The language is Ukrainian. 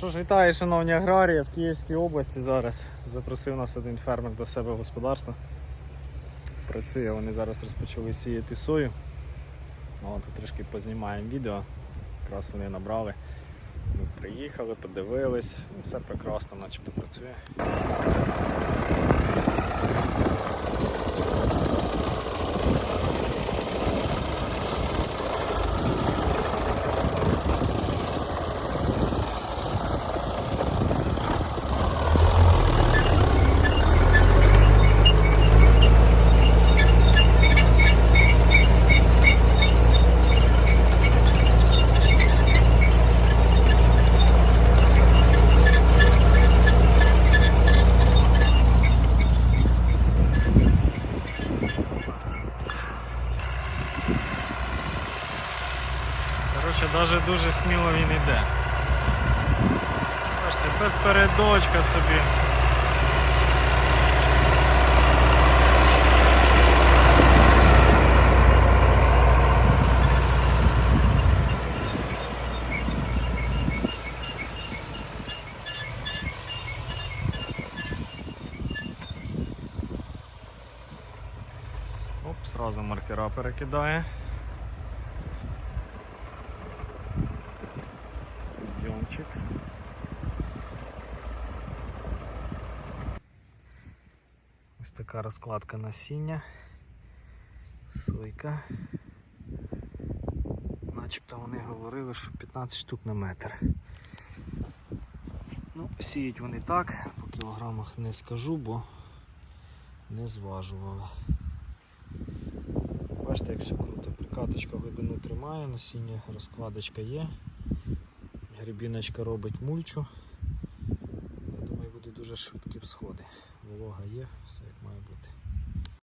Що ж, вітаю, шановні аграрії в Київській області зараз. Запросив нас один фермер до себе в господарство. Працює, вони зараз розпочали сіяти сою. От, трішки познімаємо відео. Якраз вони набрали. Ми приїхали, подивились, все прекрасно, начебто працює. Коротше, навіть дуже сміло він йде. Бачите, без передочка собі. Оп, сразу маркера перекидає. Підйомчик. Ось така розкладка насіння. Сойка. Начебто вони говорили, що 15 штук на метр. Ну, сіють вони так, по кілограмах не скажу, бо не зважували. Бачите, як все круто. Прикаточка глибину тримає, насіння розкладочка є. Грибіночка робить мульчу. Я думаю, буде дуже швидкі всходи. Волога є, все як має бути.